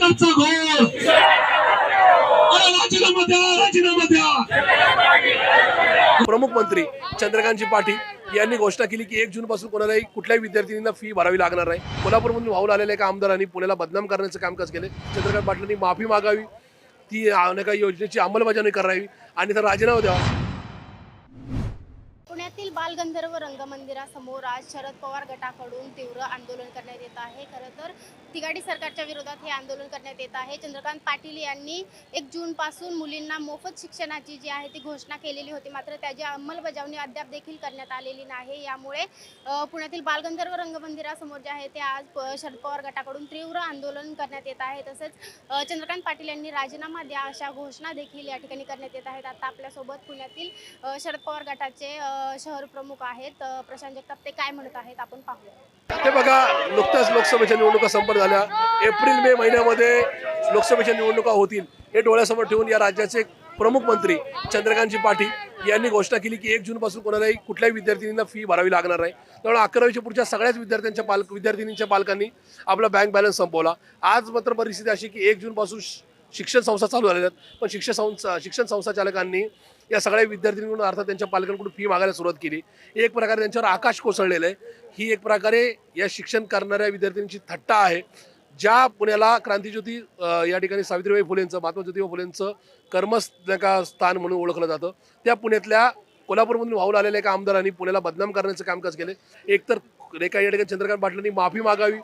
सरकारचा घोर राजीनामा द्या राजीनामा द्या. प्रमुख मंत्री चंद्रकांतजी पाटील यांनी घोषणा केली की एक जून पासून कोणालाही कुठल्याही विद्यार्थिनींना फी भरावी लागणार नाही. कोल्हापूरमधून वाहून आलेल्या एका आमदारांनी पुण्याला बदनाम करण्याचं कामकाज केले? चंद्रकांत पाटलांनी माफी मागावी. ती योजनेची अंमलबजावणी करावी आणि तर राजीनामा द्यावा. पुण्यातील बालगंधर्व रंगमंदिरासमोर आज शरद पवार गटाकडून तीव्र आंदोलन करण्यात येत आहे. खरं तर तिगाडी सरकारच्या विरोधात हे आंदोलन करण्यात येत आहे. चंद्रकांत पाटील यांनी एक जून पासून मुलींना मोफत शिक्षणाची जी आहे ती घोषणा केलेली होती. मात्र त्याची अंमलबजावणी अद्याप देखील करण्यात आलेली नाही. यामुळे पुण्यातील बालगंधर्व रंगमंदिरासमोर जे आहे ते आज शरद पवार गटाकडून तीव्र आंदोलन करण्यात येत आहे. तसेच चंद्रकांत पाटील यांनी राजीनामा द्या अशा घोषणा देखील या ठिकाणी करण्यात येत आहेत. आता आपल्यासोबत पुण्यातील शरद पवार गटाचे शहर शहर प्रमुख आहेत. प्रशांत जगताप ते काय म्हणत आहेत आपण पाहूया. ते बघा नुकत्याच लोकसभेच्या निवडणुका संपन्न झाल्या. एप्रिल मे महिन्यामध्ये लोकसभेच्या निवडणुका होतील हे डोळ्यासमोर ठेवून या राज्याचे प्रमुख मंत्री चंद्रकांतजी पाटील यांनी घोषणा केली की एक जूनपासून कोणालाही कुठल्याही विद्यार्थिनींना फी भरावी लागणार नाही. त्यामुळे अकरावीच्या पुढच्या सगळ्याच विद्यार्थ्यांच्या पालक विद्यार्थिनींच्या पालकांनी आपला बँक बॅलन्स संपवला. आज मात्र परिस्थिती अशी की एक जूनपासून शिक्षण संस्था चालू झालेल्या आहेत. पण शिक्षण संस्था शिक्षण संस्था चालकांनी या सगळ्या विद्यार्थ्यांकडून अर्थात त्यांच्या पालकांकडून फी मागायला सुरुवात केली. एक प्रकारे त्यांच्यावर आकाश कोसळलेलं आहे. ही एक प्रकारे या शिक्षण करणाऱ्या विद्यार्थ्यांची थट्टा आहे. ज्या पुण्याला क्रांतीज्योती या ठिकाणी सावित्रीबाई फुलेंचं महात्मा ज्योतिबा फुलेंचं कर्मस्थान स्थान म्हणून ओळखलं जातं. त्या पुण्यातल्या कोल्हापूरमधून वाहून आलेल्या एका आमदारांनी पुण्याला बदनाम करण्याचं कामकाज केले. एकतर रेखा या ठिकाणी चंद्रकांत पाटलांनी माफी मागावी.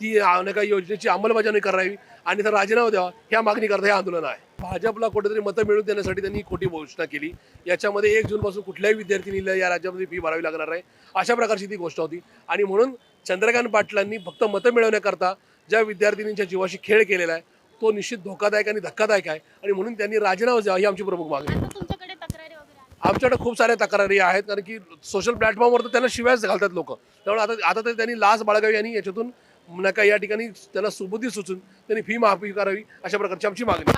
ती अनेका योजनेची अंमलबजावणी करावी आणि तर राजीनामा द्यावा ह्या मागणी करता हे आंदोलन आहे. भाजपला कुठेतरी मतं मिळवून देण्यासाठी त्यांनी खोटी घोषणा केली. याच्यामध्ये एक जूनपासून कुठल्याही विद्यार्थिनीला या राज्यामध्ये फी भरावी लागणार आहे. अशा प्रकारची ती गोष्ट होती. आणि म्हणून चंद्रकांत पाटलांनी फक्त मतं मिळवण्याकरता ज्या विद्यार्थिनींच्या जीवाशी खेळ केलेला आहे तो निश्चित धोकादायक आणि धक्कादायक आहे. आणि म्हणून त्यांनी राजीनामा द्यावा ही आमची प्रमुख मागणी? आमच्याकडे खूप साऱ्या तक्रारी आहेत. कारण की सोशल प्लॅटफॉर्मवर तर त्यांना शिव्याच घालतात लोक. त्यामुळे आता आता तर त्यांनी लाच बाळगावी आणि याच्यातून नका या ठिकाणी त्यांना सुबुद्धी सुचून त्यांनी फी माफी करावी अशा प्रकारची आमची मागणी